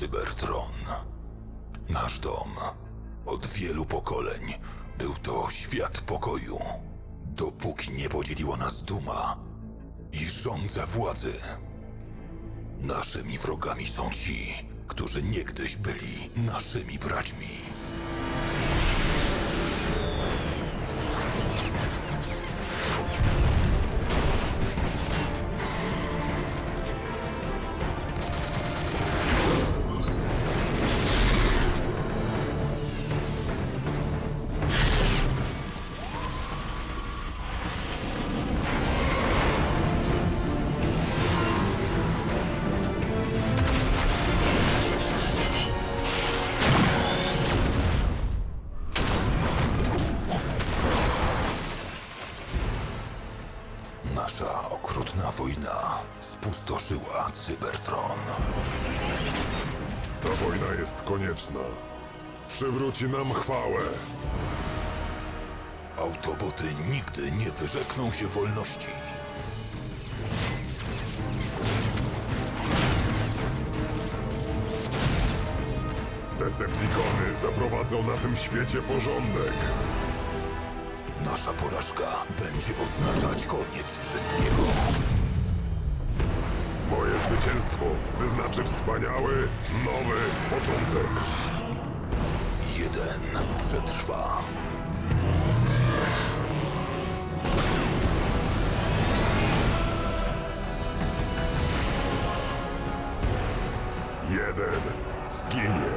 Cybertron. Nasz dom. Od wielu pokoleń był to świat pokoju. Dopóki nie podzieliła nas duma i rządza władzy. Naszymi wrogami są ci, którzy niegdyś byli naszymi braćmi. Nasza okrutna wojna spustoszyła Cybertron. Ta wojna jest konieczna. Przywróci nam chwałę. Autoboty nigdy nie wyrzekną się wolności. Deceptikony zaprowadzą na tym świecie porządek. Nasza porażka będzie oznaczać koniec wszystkiego. Moje zwycięstwo wyznaczy wspaniały, nowy początek. Jeden przetrwa. Jeden zginie.